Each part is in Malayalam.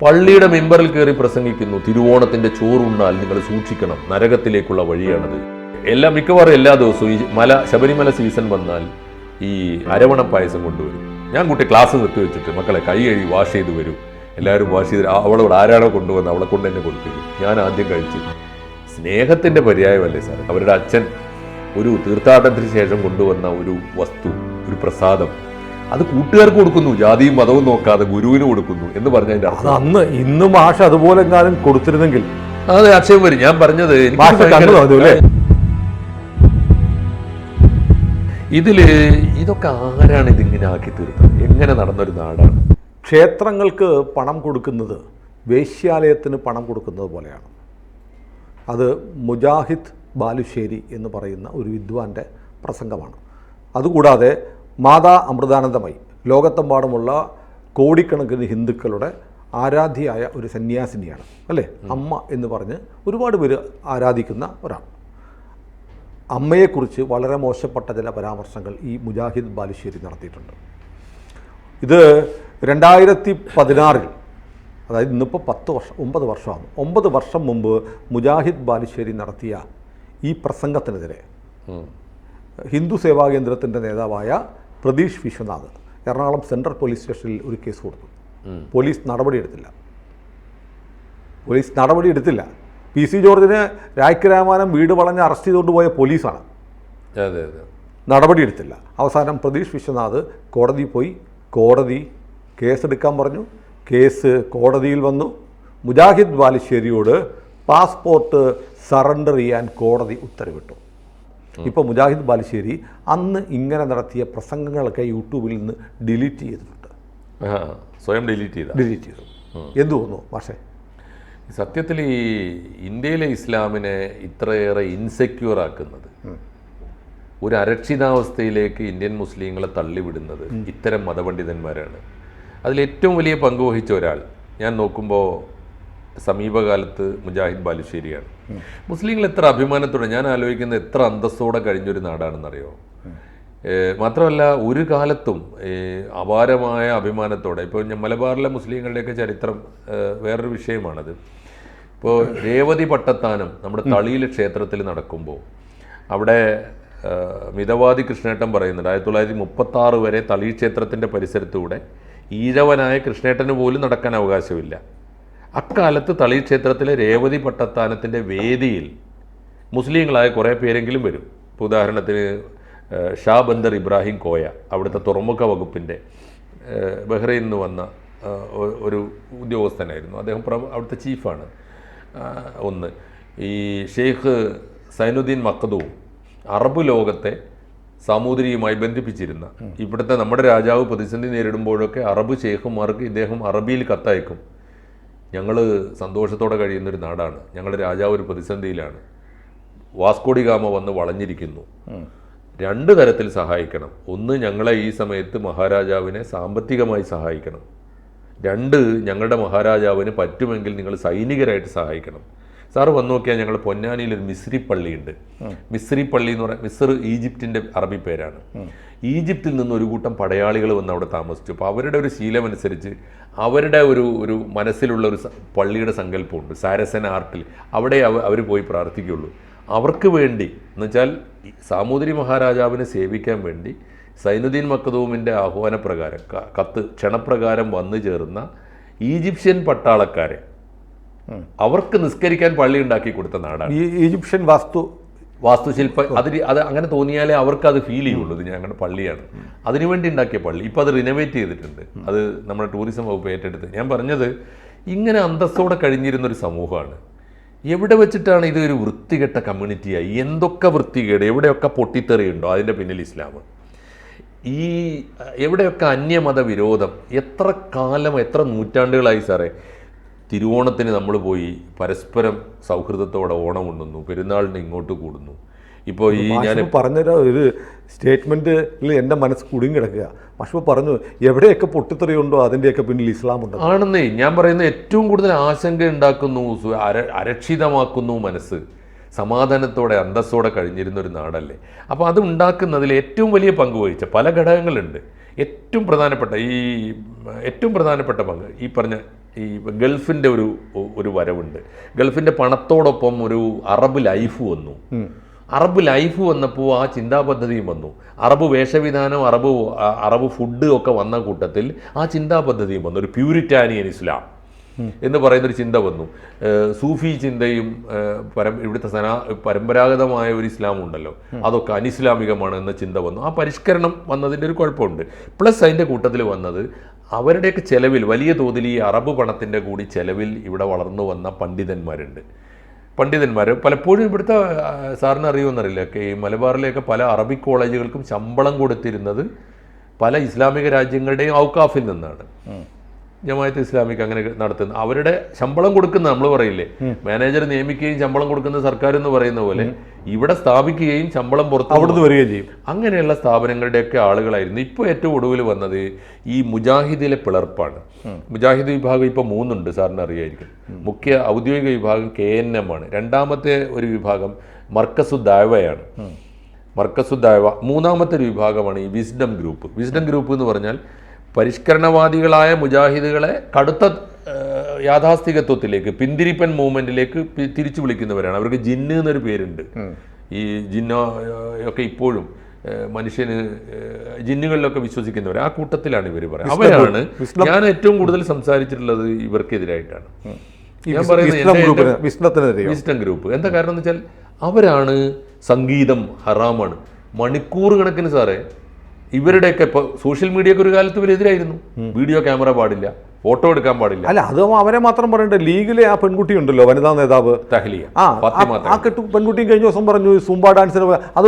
പള്ളിയുടെ മെമ്പറിൽ കയറി പ്രസംഗിക്കുന്നു. തിരുവോണത്തിന്റെ ചോറുണ്ണാൽ നിങ്ങൾ സൂക്ഷിക്കണം. നരകത്തിലേക്കുള്ള വഴിയാണത്. എല്ലാ മിക്കവാറും എല്ലാ ദിവസവും ഈ മല ശബരിമല സീസൺ വന്നാൽ ഈ അരവണ പായസം കൊണ്ടുവരും. ഞാൻ കുട്ടി ക്ലാസ് നിർത്തി വെച്ചിട്ട് മക്കളെ കൈ കഴുകി വാഷ് ചെയ്ത് വരും. എല്ലാവരും വാഷ് ചെയ്ത് അവളോട് ആരാണോ കൊണ്ടുവന്ന് അവളെ കൊണ്ട് തന്നെ കൊടുപ്പിക്കും ഞാൻ ആദ്യം കഴിച്ചു സ്നേഹത്തിന്റെ പര്യായമല്ലേ സാർ അവരുടെ അച്ഛൻ ഒരു തീർത്ഥാടനത്തിന് ശേഷം കൊണ്ടുവന്ന ഒരു വസ്തു ഒരു പ്രസാദം അത് കൂട്ടുകാർക്ക് കൊടുക്കുന്നു ജാതിയും മതവും നോക്കാതെ ഗുരുവിന് കൊടുക്കുന്നു എന്ന് പറഞ്ഞതിന്റെ അർത്ഥം. അന്ന് ഇന്നും ആഷ അതുപോലെ എങ്ങാനും കൊടുത്തിരുന്നെങ്കിൽ അതെ അക്ഷയം വരും. ഞാൻ പറഞ്ഞത്? ഇതിൽ ഇതൊക്കെ ആരാണ് ഇതിങ്ങനെ ആക്കി തീർത്തത്? എങ്ങനെ നടന്നൊരു നാടാണ്? ക്ഷേത്രങ്ങൾക്ക് പണം കൊടുക്കുന്നത് വേശ്യാലയത്തിന് പണം കൊടുക്കുന്നത് പോലെയാണ്. അത് മുജാഹിദ് ബാലുശ്ശേരി എന്ന് പറയുന്ന ഒരു വിദ്വാന്റെ പ്രസംഗമാണ്. അതുകൂടാതെ മാതാ അമൃതാനന്ദമയി. ലോകത്തെമ്പാടുമുള്ള കോടിക്കണക്കിന് ഹിന്ദുക്കളുടെ ആരാധ്യയായ ഒരു സന്യാസിനിയാണ്. അല്ലേ? അമ്മ എന്ന് പറഞ്ഞ് ഒരുപാട് പേര് ആരാധിക്കുന്ന ഒരാൾ. അമ്മയെക്കുറിച്ച് വളരെ മോശപ്പെട്ട ചില പരാമർശങ്ങൾ ഈ മുജാഹിദ് ബാലുശ്ശേരി നടത്തിയിട്ടുണ്ട്. ഇത് രണ്ടായിരത്തി പതിനാറിൽ അതായത് ഇന്നിപ്പോൾ പത്ത് വർഷം ഒമ്പത് വർഷമാണ്. ഒമ്പത് വർഷം മുമ്പ് മുജാഹിദ് ബാലുശ്ശേരി നടത്തിയ ഈ പ്രസംഗത്തിനെതിരെ ഹിന്ദു സേവാ കേന്ദ്രത്തിന്റെ നേതാവായ പ്രതീഷ് വിശ്വനാഥ് എറണാകുളം സെൻട്രൽ പോലീസ് സ്റ്റേഷനിൽ ഒരു കേസ് കൊടുത്തു. പോലീസ് നടപടിയെടുത്തില്ല. പോലീസ് നടപടിയെടുത്തില്ല. പി സി ജോർജിന് രാമാനം വീട് വളഞ്ഞ് അറസ്റ്റ് ചെയ്തുകൊണ്ട് പോയ പോലീസാണ്. അതെ അതെ. നടപടിയെടുത്തില്ല. അവസാനം പ്രതീഷ് വിശ്വനാഥ് കോടതി പോയി. കോടതി കേസെടുക്കാൻ പറഞ്ഞു. കേസ് കോടതിയിൽ വന്നു. മുജാഹിദ് ബാലുശ്ശേരിയോട് പാസ്പോർട്ട് സറണ്ടർ ചെയ്യാൻ കോടതി ഉത്തരവിട്ടു. ഇപ്പോൾ മുജാഹിദ് ബാലുശ്ശേരി അന്ന് ഇങ്ങനെ നടത്തിയ പ്രസംഗങ്ങളൊക്കെ യൂട്യൂബിൽ നിന്ന് ഡിലീറ്റ് ചെയ്തിട്ടുണ്ട്. സ്വയം ഡിലീറ്റ് ചെയ്ത? ഡിലീറ്റ് ചെയ്തു. എന്ത് തോന്നുന്നു പക്ഷേ സത്യത്തിൽ ഈ ഇന്ത്യയിലെ ഇസ്ലാമിനെ ഇത്രയേറെ ഇൻസെക്യൂർ ആക്കുന്നത് ഒരു അരക്ഷിതാവസ്ഥയിലേക്ക് ഇന്ത്യൻ മുസ്ലിങ്ങളെ തള്ളിവിടുന്നത് ഇത്തരം മതപണ്ഡിതന്മാരാണ്. അതിൽ ഏറ്റവും വലിയ പങ്ക് വഹിച്ച ഒരാൾ ഞാൻ നോക്കുമ്പോൾ സമീപകാലത്ത് മുജാഹിദ് ബാലുശ്ശേരിയാണ്. മുസ്ലിങ്ങൾ എത്ര അഭിമാനത്തോടെ ഞാൻ ആലോചിക്കുന്നത് എത്ര അന്തസ്സോടെ കഴിഞ്ഞൊരു നാടാണെന്നറിയോ? മാത്രമല്ല ഒരു കാലത്തും അപാരമായ അഭിമാനത്തോടെ ഇപ്പോൾ മലബാറിലെ മുസ്ലിങ്ങളുടെയൊക്കെ ചരിത്രം വേറൊരു വിഷയമാണത്. ഇപ്പോൾ രേവതി പട്ടത്താനം നമ്മുടെ തളിയിൽ ക്ഷേത്രത്തിൽ നടക്കുമ്പോൾ അവിടെ മിതവാദി കൃഷ്ണേട്ടൻ പറയുന്നുണ്ട് ആയിരത്തി തൊള്ളായിരത്തി മുപ്പത്തി ആറ് വരെ തളി ക്ഷേത്രത്തിന്റെ പരിസരത്തൂടെ ഈഴവനായ കൃഷ്ണേട്ടന് പോലും നടക്കാൻ അവകാശമില്ല. അക്കാലത്ത് തളി ക്ഷേത്രത്തിലെ രേവതി പട്ടത്താനത്തിന്റെ വേദിയിൽ മുസ്ലിങ്ങളായ കുറേ പേരെങ്കിലും വരും. ഇപ്പോൾ ഉദാഹരണത്തിന് ഷാ ബന്ദർ ഇബ്രാഹിം കോയ അവിടുത്തെ തുറമുഖ വകുപ്പിന്റെ ബഹ്റൈനിൽ നിന്ന് വന്ന ഒരു ഉദ്യോഗസ്ഥനായിരുന്നു. അദ്ദേഹം പ്ര- അവിടുത്തെ ചീഫാണ്. ഒന്ന് ഈ ഷെയ്ഖ് സൈനുദ്ദീൻ മക്കദുവും അറബ് ലോകത്തെ സാമൂതിരിയുമായി ബന്ധിപ്പിച്ചിരുന്ന ഇവിടുത്തെ നമ്മുടെ രാജാവ് പ്രതിസന്ധി നേരിടുമ്പോഴൊക്കെ അറബ് ഷെയ്ഖുമാർക്ക് ഇദ്ദേഹം അറബിയിൽ കത്തയക്കും. ഞങ്ങൾ സന്തോഷത്തോടെ കഴിയുന്നൊരു നാടാണ്. ഞങ്ങളുടെ രാജാവ് ഒരു പ്രതിസന്ധിയിലാണ്. വാസ്കോഡി ഗാമ വന്ന് വളഞ്ഞിരിക്കുന്നു. രണ്ട് തരത്തിൽ സഹായിക്കണം. ഒന്ന് ഞങ്ങളെ ഈ സമയത്ത് മഹാരാജാവിനെ സാമ്പത്തികമായി സഹായിക്കണം. രണ്ട് ഞങ്ങളുടെ മഹാരാജാവിന് പറ്റുമെങ്കിൽ നിങ്ങൾ സൈനികരായിട്ട് സഹായിക്കണം. സാറ് വന്നു നോക്കിയാൽ ഞങ്ങൾ പൊന്നാനിയിൽ ഒരു മിസ്രി പള്ളിയുണ്ട്. മിസ്രി പള്ളി എന്ന് പറയുന്നത് മിസ്ർ ഈജിപ്തിന്റെ അറബി പേരാണ്. ഈജിപ്തിൽ നിന്ന് ഒരു കൂട്ടം പടയാളികൾ വന്ന് അവിടെ താമസിച്ചു. അപ്പോൾ അവരുടെ ഒരു ശീലമനുസരിച്ച് അവരുടെ ഒരു ഒരു മനസ്സിലുള്ള ഒരു പള്ളിയുടെ സങ്കല്പമുണ്ട് സാരസൻ ആർട്ടിൽ. അവിടെ അവർ പോയി പ്രാർത്ഥിക്കുള്ളൂ അവർക്ക് വേണ്ടി എന്നുവെച്ചാൽ സാമൂതിരി മഹാരാജാവിനെ സേവിക്കാൻ വേണ്ടി സൈനുദ്ദീൻ മക്കദൂമിന്റെ ആഹ്വാനപ്രകാരം കത്ത് ക്ഷണപ്രകാരം വന്നു ചേർന്ന ഈജിപ്ഷ്യൻ പട്ടാളക്കാരെ അവർക്ക് നിസ്കരിക്കാൻ പള്ളി ഉണ്ടാക്കി കൊടുത്ത നാടാണ്. ഈ ഈജിപ്ഷ്യൻ വാസ്തു വാസ്തുശില്പ അതിന് അത് അങ്ങനെ തോന്നിയാലേ അവർക്ക് അത് ഫീൽ ചെയ്യുള്ളൂ. ഇത് ഞങ്ങളുടെ പള്ളിയാണ്. അതിനുവേണ്ടി ഉണ്ടാക്കിയ പള്ളി. ഇപ്പോൾ അത് റിനോവേറ്റ് ചെയ്തിട്ടുണ്ട്. അത് നമ്മുടെ ടൂറിസം വകുപ്പ് ഏറ്റെടുത്ത് ഞാൻ പറഞ്ഞത് ഇങ്ങനെ അന്തസ്സോടെ കഴിഞ്ഞിരുന്ന ഒരു സമൂഹമാണ്. എവിടെ വെച്ചിട്ടാണ് ഇത് ഒരു വൃത്തികെട്ട കമ്മ്യൂണിറ്റിയായി എന്തൊക്കെ വൃത്തികേട്? എവിടെയൊക്കെ പൊട്ടിത്തെറിയുണ്ടോ? അതിന്റെ പിന്നിൽ ഇസ്ലാം. ഈ എവിടെയൊക്കെ അന്യമത വിരോധം എത്ര കാലം എത്ര നൂറ്റാണ്ടുകളായി സാറേ? തിരുവോണത്തിന് നമ്മൾ പോയി പരസ്പരം സൗഹൃദത്തോടെ ഓണം ഉണ്ണുന്നു പെരുന്നാളിന് ഇങ്ങോട്ട് കൂടുന്നു. ഇപ്പോൾ ഈ ഞാൻ പറഞ്ഞ പറഞ്ഞൊരു ഒരു സ്റ്റേറ്റ്മെന്റിൽ എന്റെ മനസ്സ് കുടുങ്ങിടക്കുക പക്ഷേ പറഞ്ഞു എവിടെയൊക്കെ പൊട്ടിത്തെറിയുണ്ടോ അതിന്റെയൊക്കെ പിന്നിൽ ഇസ്ലാം ഉണ്ട്? ആണെന്നേ ഞാൻ പറയുന്ന ഏറ്റവും കൂടുതൽ ആശങ്ക ഉണ്ടാക്കുന്നു അര അരക്ഷിതമാക്കുന്നു മനസ്സ്. സമാധാനത്തോടെ അന്തസ്സോടെ കഴിഞ്ഞിരുന്ന ഒരു നാടല്ലേ. അപ്പോൾ അത് ഉണ്ടാക്കുന്നതിൽ ഏറ്റവും വലിയ പങ്ക് വഹിച്ച പല ഘടകങ്ങളുണ്ട്. ഏറ്റവും പ്രധാനപ്പെട്ട ഈ ഏറ്റവും പ്രധാനപ്പെട്ട പങ്ക് ഈ പറഞ്ഞ ഈ ഗൾഫിന്റെ ഒരു ഒരു വരവുണ്ട്. ഗൾഫിന്റെ പണത്തോടൊപ്പം ഒരു അറബ് ലൈഫ് വന്നു. അറബ് ലൈഫ് വന്നപ്പോൾ ആ ചിന്താ പദ്ധതിയും വന്നു. അറബ് വേഷവിധാനം അറബ് അറബ് ഫുഡ് ഒക്കെ വന്ന കൂട്ടത്തിൽ ആ ചിന്താ പദ്ധതിയും വന്നു. ഒരു പ്യൂരിറ്റാനിയൻ ഇസ്ലാം എന്ന് പറയുന്നൊരു ചിന്ത വന്നു. സൂഫി ചിന്തയും പരം ഇവിടുത്തെ സനാ പരമ്പരാഗതമായ ഒരു ഇസ്ലാം ഉണ്ടല്ലോ. അതൊക്കെ അനിസ്ലാമികമാണ് എന്ന ചിന്ത വന്നു. ആ പരിഷ്കരണം വന്നതിന്റെ ഒരു കുഴപ്പമുണ്ട്. പ്ലസ് അതിന്റെ കൂട്ടത്തിൽ വന്നത് അവരുടെയൊക്കെ ചെലവിൽ വലിയ തോതിൽ ഈ അറബ് പണത്തിന്റെ കൂടി ചെലവിൽ ഇവിടെ വളർന്നു വന്ന പണ്ഡിതന്മാരുണ്ട്. പണ്ഡിതന്മാർ പലപ്പോഴും ഇവിടുത്തെ സാറിന് അറിയുമെന്നറിയില്ല ഈ മലബാറിലെയൊക്കെ പല അറബിക് കോളേജുകൾക്കും ശമ്പളം കൊടുത്തിരുന്നത് പല ഇസ്ലാമിക രാജ്യങ്ങളുടെയും ഔക്കാഫിൽ നിന്നാണ്. ജമാഅത്ത് ഇസ്ലാമിക്ക് അങ്ങനെ നടത്തുന്ന അവരുടെ ശമ്പളം കൊടുക്കുന്ന നമ്മൾ പറയില്ലേ? മാനേജർ നിയമിക്കുകയും ശമ്പളം കൊടുക്കുന്ന സർക്കാർ എന്ന് പറയുന്ന പോലെ ഇവിടെ സ്ഥാപിക്കുകയും ശമ്പളം പുറത്ത് അവിടുന്ന് വരികയും ചെയ്യും. അങ്ങനെയുള്ള സ്ഥാപനങ്ങളുടെയൊക്കെ ആളുകളായിരുന്നു. ഇപ്പോൾ ഏറ്റവും ഒടുവിൽ വന്നത് ഈ മുജാഹിദിലെ പിളർപ്പാണ്. മുജാഹിദ് വിഭാഗം ഇപ്പോൾ മൂന്നുണ്ട് സാറിന് അറിയായിരിക്കും. മുഖ്യ ഔദ്യോഗിക വിഭാഗം കെ എൻ എം ആണ്. രണ്ടാമത്തെ ഒരു വിഭാഗം മർക്കസു ദാവയാണ്. മർക്കസു ദാവ. മൂന്നാമത്തെ ഒരു വിഭാഗമാണ് ഈ വിസ്ഡം ഗ്രൂപ്പ്. വിസ്ഡം ഗ്രൂപ്പ് എന്ന് പറഞ്ഞാൽ പരിഷ്കരണവാദികളായ മുജാഹിദുകളെ കടുത്ത യാഥാസ്ഥികത്വത്തിലേക്ക് പിന്തിരിപ്പൻ മൂവ്മെന്റിലേക്ക് തിരിച്ചു വിളിക്കുന്നവരാണ്. അവർക്ക് ജിന്ന് എന്നൊരു പേരുണ്ട്. ഈ ജിന്ന ഒക്കെ ഇപ്പോഴും മനുഷ്യന് ജിന്നുകളിലൊക്കെ വിശ്വസിക്കുന്നവർ ആ കൂട്ടത്തിലാണ് ഇവർ പറയുന്നത് അവരാണ് ഞാൻ ഏറ്റവും കൂടുതൽ സംസാരിച്ചിട്ടുള്ളത് ഇവർക്കെതിരായിട്ടാണ്. ഞാൻ പറയുന്നത് വിസ്റ്റം ഗ്രൂപ്പ്. എന്താ കാരണം എന്ന് വെച്ചാൽ അവരാണ് സംഗീതം ഹറാമാണ്. മണിക്കൂർ കണക്കിന് സാറേ ഇവരുടെയൊക്കെ ഇപ്പോൾ സോഷ്യൽ മീഡിയക്ക് ഒരു കാലത്ത് ഇവരെതിരായിരുന്നു. വീഡിയോ ക്യാമറ പാടില്ല ഫോട്ടോ എടുക്കാൻ പാടില്ല. അല്ല അത് അവരെ മാത്രം പറയണ്ട ലീഗിലെ ആ പെൺകുട്ടി ഉണ്ടല്ലോ വനിതാ നേതാവ്. തഹലിയ ആ ആ- കെട്ടു പെൺകുട്ടിയും കഴിഞ്ഞ ദിവസം പറഞ്ഞു സുംബ ഡാൻസിന് അത്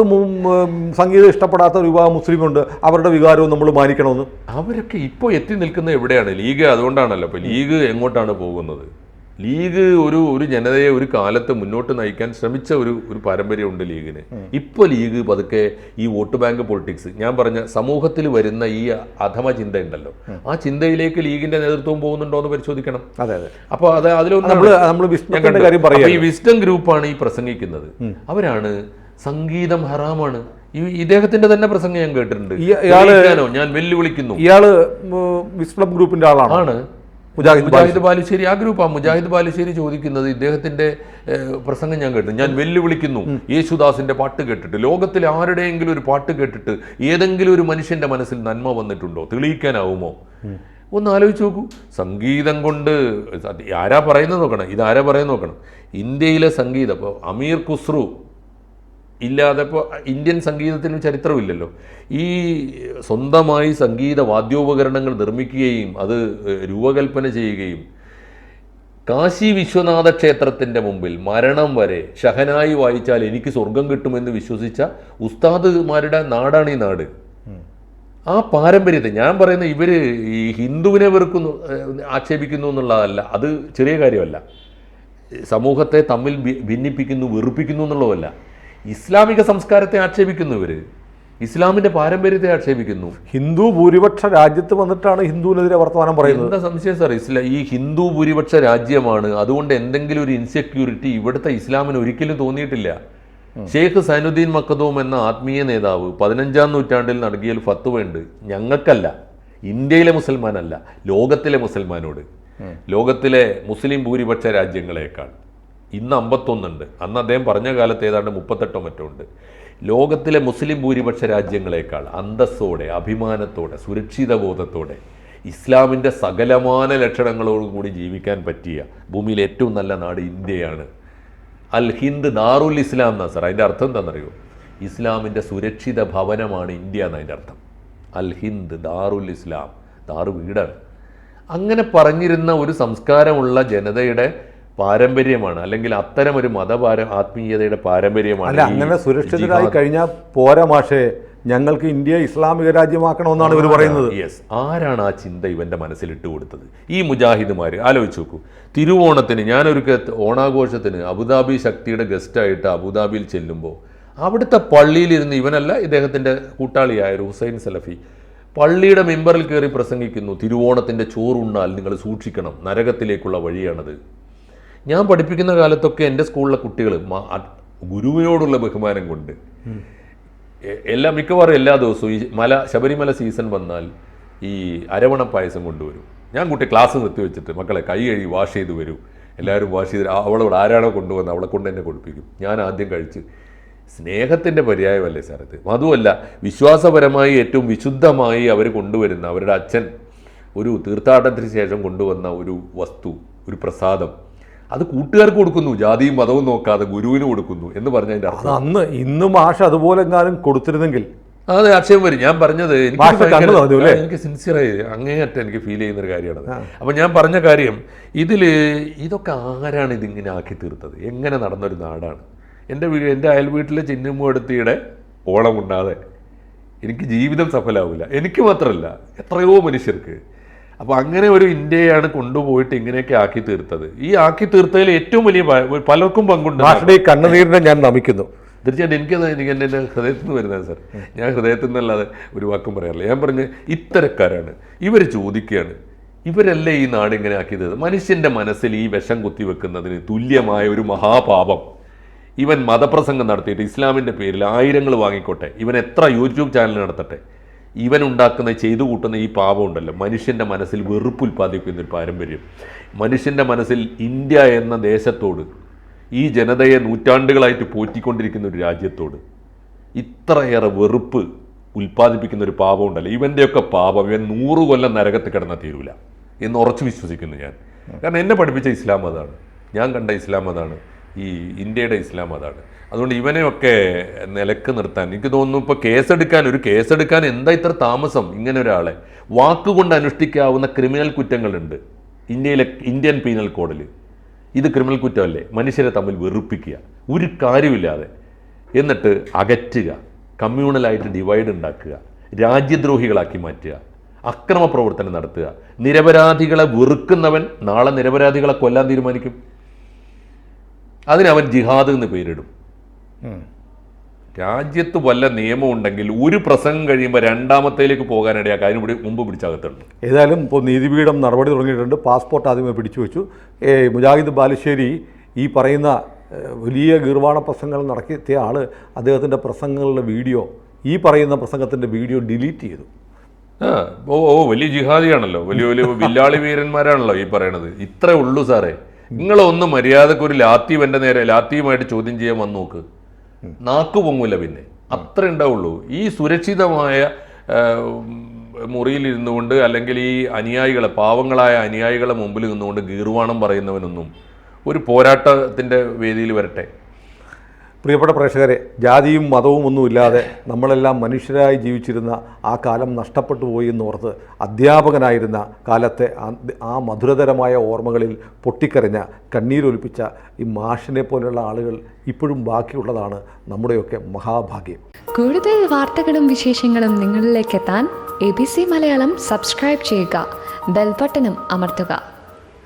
സംഗീതം ഇഷ്ടപ്പെടാത്ത ഒരു വിവാഹ മുസ്ലിം ഉണ്ട് അവരുടെ വികാരവും നമ്മൾ മാനിക്കണമെന്ന്. അവരൊക്കെ ഇപ്പോൾ എത്തി നിൽക്കുന്ന എവിടെയാണ്? ലീഗ് അതുകൊണ്ടാണല്ലോ. ഇപ്പോൾ ലീഗ് എങ്ങോട്ടാണ് പോകുന്നത്? ലീഗ് ഒരു ഒരു ജനതയെ ഒരു കാലത്ത് മുന്നോട്ട് നയിക്കാൻ ശ്രമിച്ച ഒരു ഒരു പാരമ്പര്യമുണ്ട് ലീഗിന്. ഇപ്പോൾ ലീഗ് പതുക്കെ ഈ വോട്ട് ബാങ്ക് പൊളിറ്റിക്സ് ഞാൻ പറഞ്ഞ സമൂഹത്തിൽ വരുന്ന ഈ അധമ ചിന്ത ഉണ്ടല്ലോ ആ ചിന്തയിലേക്ക് ലീഗിന്റെ നേതൃത്വം പോകുന്നുണ്ടോ എന്ന് പരിശോധിക്കണം. അതെ അതെ. അപ്പോൾ അത് അതിലൊന്നും ഈ വിസ്റ്റം ഗ്രൂപ്പാണ് ഈ പ്രസംഗിക്കുന്നത്. അവരാണ് സംഗീതം ഹറാമാണ്. ഈ ഇദ്ദേഹത്തിന്റെ തന്നെ പ്രസംഗം ഞാൻ കേട്ടിട്ടുണ്ട്. ഇയാൾ ഞാൻ വെല്ലുവിളിക്കുന്നു. ഇയാൾ വിസ്ലം ഗ്രൂപ്പിന്റെ ആളാണ്? ആണ്. മുജാഹിദ് ബാലുശ്ശേരി ആ ഗ്രൂപ്പ് ആ മുജാഹിദ് ബാലുശ്ശേരി ചോദിക്കുന്നത് ഇദ്ദേഹത്തിന്റെ പ്രസംഗം ഞാൻ കേട്ടു. ഞാൻ വെല്ലുവിളിക്കുന്നു. യേശുദാസിന്റെ പാട്ട് കേട്ടിട്ട് ലോകത്തിൽ ആരുടെയെങ്കിലും ഒരു പാട്ട് കേട്ടിട്ട് ഏതെങ്കിലും ഒരു മനുഷ്യന്റെ മനസ്സിൽ നന്മ വന്നിട്ടുണ്ടോ? തെളിയിക്കാനാവുമോ? ഒന്ന് ആലോചിച്ച് നോക്കൂ. സംഗീതം കൊണ്ട് ആരാ പറയുന്നത് നോക്കണം? ഇതാരാ പറയുന്നത് നോക്കണം? ഇന്ത്യയിലെ സംഗീതം ഇപ്പോൾ അമീർ ഖുസ്രു ഇല്ലാതെ ഇപ്പോൾ ഇന്ത്യൻ സംഗീതത്തിന് ചരിത്രമില്ലല്ലോ. ഈ സ്വന്തമായി സംഗീത വാദ്യോപകരണങ്ങൾ നിർമ്മിക്കുകയും അത് രൂപകൽപ്പന ചെയ്യുകയും കാശി വിശ്വനാഥ ക്ഷേത്രത്തിന്റെ മുമ്പിൽ മരണം വരെ ഷഹനായി വായിച്ചാൽ എനിക്ക് സ്വർഗം കിട്ടുമെന്ന് വിശ്വസിച്ച ഉസ്താദ്മാരുടെ നാടാണ് ഈ നാട്. ആ പാരമ്പര്യത്തെ ഞാൻ പറയുന്ന ഇവർ ഈ ഹിന്ദുവിനെ വെറുക്കുന്നു ആക്ഷേപിക്കുന്നു എന്നുള്ളതല്ല അത് ചെറിയ കാര്യമല്ല. സമൂഹത്തെ തമ്മിൽ ഭിന്നിപ്പിക്കുന്നു വെറുപ്പിക്കുന്നു എന്നുള്ളതല്ല. ഇസ്ലാമിക സംസ്കാരത്തെ ആക്ഷേപിക്കുന്നു ഇവർ ഇസ്ലാമിന്റെ പാരമ്പര്യത്തെ ആക്ഷേപിക്കുന്നു. ഹിന്ദു ഭൂരിപക്ഷ രാജ്യത്ത് വന്നിട്ടാണ് ഹിന്ദുവിനെതിരെ വർത്തമാനം പറയുന്നത്. എന്താ സംശയം സാർ ഇസ്ലാ ഈ ഹിന്ദു ഭൂരിപക്ഷ രാജ്യമാണ്. അതുകൊണ്ട് എന്തെങ്കിലും ഒരു ഇൻസെക്യൂരിറ്റി ഇവിടുത്തെ ഇസ്ലാമിന് ഒരിക്കലും തോന്നിയിട്ടില്ല. ഷെയ്ഖ് സൈനുദ്ദീൻ മക്കദൂം എന്ന ആത്മീയ നേതാവ് പതിനഞ്ചാം നൂറ്റാണ്ടിൽ നടത്തിയ ഒരു ഫത്വയുണ്ട്. ഞങ്ങൾക്കല്ല ഇന്ത്യയിലെ മുസൽമാനല്ല ലോകത്തിലെ മുസൽമാനോട്. ലോകത്തിലെ മുസ്ലിം ഭൂരിപക്ഷ രാജ്യങ്ങളെക്കാൾ. ഇന്ന് അമ്പത്തൊന്നുണ്ട്. അന്ന് അദ്ദേഹം പറഞ്ഞ കാലത്ത് ഏതാണ്ട് മുപ്പത്തെട്ടോ മറ്റോ ഉണ്ട്. ലോകത്തിലെ മുസ്ലിം ഭൂരിപക്ഷ രാജ്യങ്ങളെക്കാൾ അന്തസ്സോടെ അഭിമാനത്തോടെ സുരക്ഷിത ബോധത്തോടെ ഇസ്ലാമിന്റെ സകലമാന ലക്ഷണങ്ങളോടുകൂടി ജീവിക്കാൻ പറ്റിയ ഭൂമിയിലെ ഏറ്റവും നല്ല നാട് ഇന്ത്യയാണ്. അൽ ഹിന്ദ് ദാറുൽ ഇസ്ലാം എന്നാ സാർ അതിന്റെ അർത്ഥം എന്താണെന്നറിയോ? ഇസ്ലാമിന്റെ സുരക്ഷിത ഭവനമാണ് ഇന്ത്യ എന്നതിന്റെ അർത്ഥം. അൽ ഹിന്ദ് ദാറുൽ ഇസ്ലാം. ദാറു വീടാണ്. അങ്ങനെ പറഞ്ഞിരുന്ന ഒരു സംസ്കാരമുള്ള ജനതയുടെ പാരമ്പര്യമാണ്. അല്ലെങ്കിൽ അത്തരം ഒരു മതപാര ആത്മീയതയുടെ പാരമ്പര്യമാണ് അല്ല അങ്ങനെ സുരക്ഷിതരായി. കഴിഞ്ഞാൽ പോരാ മാഷേ. ഞങ്ങൾക്ക് ഇന്ത്യ ഇസ്ലാമിക രാജ്യമാക്കണമെന്നാണ് ഇവർ പറയുന്നത്. യെസ് ആരാണ് ആ ചിന്ത ഇവന്റെ മനസ്സിലിട്ട് കൊടുത്തത് ഈ മുജാഹിദുമാർ ആലോചിച്ച് നോക്കൂ. തിരുവോണത്തിന് ഞാനൊരു ഓണാഘോഷത്തിന് അബുദാബി ശക്തിയുടെ ഗസ്റ്റായിട്ട് അബുദാബിയിൽ ചെല്ലുമ്പോൾ അവിടുത്തെ പള്ളിയിലിരുന്ന് ഇവനല്ല ഇദ്ദേഹത്തിന്റെ കൂട്ടാളിയായ ഹുസൈൻ സലഫി. പള്ളിയുടെ മെമ്പറിൽ കയറി പ്രസംഗിക്കുന്നു തിരുവോണത്തിന്റെ ചോറുണ്ണാൽ നിങ്ങൾ സൂക്ഷിക്കണം. നരകത്തിലേക്കുള്ള വഴിയാണത്. ഞാൻ പഠിപ്പിക്കുന്ന കാലത്തൊക്കെ എന്റെ സ്കൂളിലെ കുട്ടികൾ ഗുരുവിനോടുള്ള ബഹുമാനം കൊണ്ട് എല്ലാ മിക്കവാറും എല്ലാ ദിവസവും ഈ മല ശബരിമല സീസൺ വന്നാൽ ഈ അരവണ പായസം കൊണ്ടുവരും. ഞാൻ കുട്ടി ക്ലാസ് നിർത്തി വെച്ചിട്ട് മക്കളെ കൈ കഴുകി വാഷ് ചെയ്ത് വരും. എല്ലാവരും വാഷ് ചെയ്ത് അവളോട് ആരാണോ കൊണ്ടുവന്നത് അവളെ കൊണ്ട് തന്നെ കൊടുപ്പിക്കും. ഞാൻ ആദ്യം കഴിച്ച് സ്നേഹത്തിന്റെ പര്യായമല്ലേ സാർ ഇത്? അതുമല്ല വിശ്വാസപരമായി ഏറ്റവും വിശുദ്ധമായി അവർ കൊണ്ടുവരുന്ന അവരുടെ അച്ഛൻ ഒരു തീർത്ഥാടനത്തിന് ശേഷം കൊണ്ടുവന്ന ഒരു വസ്തു ഒരു പ്രസാദം അത് കൂട്ടുകാർക്ക് കൊടുക്കുന്നു ജാതിയും മതവും നോക്കാതെ ഗുരുവിന് കൊടുക്കുന്നു എന്ന് പറഞ്ഞതിന്റെ അർത്ഥം. അന്ന് ഇന്ന് മാഷ് അതുപോലെ എങ്ങാനും കൊടുത്തിരുന്നെങ്കിൽ. അതെ അക്ഷയം വരും. ഞാൻ പറഞ്ഞത് എനിക്ക് സിൻസിയറായി അങ്ങേയറ്റം എനിക്ക് ഫീൽ ചെയ്യുന്ന ഒരു കാര്യമാണ് അപ്പം ഞാൻ പറഞ്ഞ കാര്യം ഇതിൽ ഇതൊക്കെ ആരാണ് ഇതിങ്ങനെ ആക്കി തീർത്തത്? എങ്ങനെ നടന്നൊരു നാടാണ്? എന്റെ വീട് എന്റെ അയൽ വീട്ടിലെ ചിന്നുമ്പടുത്തിയുടെ ഓളം ഉണ്ടാതെ എനിക്ക് ജീവിതം സഫലാവില്ല എനിക്ക് മാത്രമല്ല എത്രയോ മനുഷ്യർക്ക് അപ്പോൾ അങ്ങനെ ഒരു ഇന്ത്യയാണ് കൊണ്ടുപോയിട്ട് ഇങ്ങനെയൊക്കെ ആക്കി തീർത്തത്. ഈ ആക്കി തീർത്തതിൽ ഏറ്റവും വലിയ പലർക്കും പങ്കുണ്ട്. ഈ കണ്ണുനീരിനെ ഞാൻ നമിക്കുന്നു. തീർച്ചയായിട്ടും എനിക്കത് എനിക്ക് എന്റെ എന്റെ ഹൃദയത്തിൽ നിന്ന് വരുന്നത് സാർ. ഞാൻ ഹൃദയത്തിൽ നിന്നല്ലാതെ ഒരു വാക്കും പറയാറില്ല. ഞാൻ പറഞ്ഞ് ഇത്തരക്കാരാണ്. ഇവർ ചോദിക്കുകയാണ്. ഇവരല്ലേ ഈ നാട് ഇങ്ങനെ ആക്കിയത് മനുഷ്യന്റെ മനസ്സിൽ ഈ വിഷം കുത്തിവെക്കുന്നതിന് തുല്യമായ ഒരു മഹാപാപം. ഇവൻ മതപ്രസംഗം നടത്തിയിട്ട് ഇസ്ലാമിന്റെ പേരിൽ ആയിരങ്ങൾ വാങ്ങിക്കോട്ടെ. ഇവൻ എത്ര യൂട്യൂബ് ചാനൽ നടത്തട്ടെ? ഇവൻ ഉണ്ടാക്കുന്ന ചെയ്തു കൂട്ടുന്ന ഈ പാപം ഉണ്ടല്ലോ. മനുഷ്യന്റെ മനസ്സിൽ വെറുപ്പ് ഉൽപ്പാദിപ്പിക്കുന്ന ഒരു പാരമ്പര്യം. മനുഷ്യന്റെ മനസ്സിൽ ഇന്ത്യ എന്ന ദേശത്തോട് ഈ ജനതയെ നൂറ്റാണ്ടുകളായിട്ട് പോറ്റിക്കൊണ്ടിരിക്കുന്ന ഒരു രാജ്യത്തോട് ഇത്രയേറെ വെറുപ്പ് ഉൽപ്പാദിപ്പിക്കുന്ന ഒരു പാപം ഉണ്ടല്ലോ. ഇവന്റെയൊക്കെ പാപം ഇവൻ നൂറ് കൊല്ലം നരകത്ത് കിടന്നാൽ തീരൂല എന്ന് ഉറച്ചു വിശ്വസിക്കുന്നു ഞാൻ. കാരണം എന്നെ പഠിപ്പിച്ച ഇസ്ലാം അതാണ്. ഞാൻ കണ്ട ഇസ്ലാം അതാണ്. ഈ ഇന്ത്യയുടെ ഇസ്ലാം അതാണ്. അതുകൊണ്ട് ഇവനെയൊക്കെ നിലയ്ക്ക് നിർത്താൻ എനിക്ക് തോന്നുന്നു ഇപ്പോൾ കേസെടുക്കാൻ ഒരു കേസെടുക്കാൻ എന്താ ഇത്ര താമസം ഇങ്ങനെ ഒരാളെ? വാക്കുകൊണ്ട് അനുഷ്ഠിക്കാവുന്ന ക്രിമിനൽ കുറ്റങ്ങളുണ്ട് ഇന്ത്യയിലെ ഇന്ത്യൻ പീനൽ കോഡിൽ ഇത് ക്രിമിനൽ കുറ്റമല്ലേ? മനുഷ്യരെ തമ്മിൽ വെറുപ്പിക്കുക ഒരു കാര്യമില്ലാതെ. എന്നിട്ട് അകറ്റുക കമ്മ്യൂണലായിട്ട് ഡിവൈഡ് ഉണ്ടാക്കുക രാജ്യദ്രോഹികളാക്കി മാറ്റുക അക്രമ പ്രവർത്തനം നടത്തുക. നിരപരാധികളെ വെറുക്കുന്നവൻ നാളെ നിരപരാധികളെ കൊല്ലാൻ തീരുമാനിക്കും. അതിനവൻ ജിഹാദ് എന്ന് പേരിടും. രാജ്യത്ത് വല്ല നിയമം ഉണ്ടെങ്കിൽ ഒരു പ്രസംഗം കഴിയുമ്പോൾ രണ്ടാമത്തേലേക്ക് പോകാനിടയാക്കുക അതിന് പിടി- മുമ്പ് പിടിച്ചകത്തുണ്ട്. ഏതായാലും ഇപ്പോൾ നീതിപീഠം നടപടി തുടങ്ങിയിട്ടുണ്ട്. പാസ്പോർട്ട് ആദ്യമേ പിടിച്ചു വെച്ചു. ഏ, മുജാഹിദ് ബാലുശ്ശേരി ഈ പറയുന്ന വലിയ ഗീർവാണ പ്രസംഗങ്ങൾ നടത്തിയ ആൾ അദ്ദേഹത്തിന്റെ പ്രസംഗങ്ങളുടെ വീഡിയോ ഈ പറയുന്ന പ്രസംഗത്തിന്റെ വീഡിയോ ഡിലീറ്റ് ചെയ്തു. ഓ ഓ വലിയ ജിഹാദിയാണല്ലോ. വലിയ വലിയ വില്ലാളി വീരന്മാരാണല്ലോ ഈ പറയണത്. ഇത്രേ ഉള്ളൂ സാറേ. നിങ്ങളൊന്ന് മര്യാദയ്ക്ക് ഒരു ലാത്തീവ് നേരെ ലാത്തീവുമായിട്ട് ചോദ്യം ചെയ്യാൻ വന്നു നോക്ക്. നാക്ക് പൊങ്ങൂല പിന്നെ. അത്ര ഉണ്ടാവുള്ളൂ. ഈ സുരക്ഷിതമായ മുറിയിൽ ഇരുന്നുകൊണ്ട് അല്ലെങ്കിൽ ഈ അനുയായികളെ പാവങ്ങളായ അനുയായികളെ മുമ്പിൽ നിന്നുകൊണ്ട് ഗീർവാണം പറയുന്നവനൊന്നും ഒരു പോരാട്ടത്തിന്റെ വേദിയിൽ വരട്ടെ. പ്രിയപ്പെട്ട പ്രേക്ഷകരെ ജാതിയും മതവും ഒന്നുമില്ലാതെ നമ്മളെല്ലാം മനുഷ്യരായി ജീവിച്ചിരുന്ന ആ കാലം നഷ്ടപ്പെട്ടു പോയി എന്നോർത്ത് അധ്യാപകനായിരുന്ന കാലത്തെ ആ- മധുരതരമായ ഓർമ്മകളിൽ പൊട്ടിക്കരഞ്ഞ കണ്ണീരൊലിപ്പിച്ച ഈ മാഷിനെ പോലെയുള്ള ആളുകൾ ഇപ്പോഴും ബാക്കിയുള്ളതാണ് നമ്മുടെയൊക്കെ മഹാഭാഗ്യം. കൂടുതൽ വാർത്തകളും വിശേഷങ്ങളും നിങ്ങളിലേക്ക് എത്താൻ A B C Malayalam subscribe ചെയ്യുക ബെൽബട്ടനും അമർത്തുക.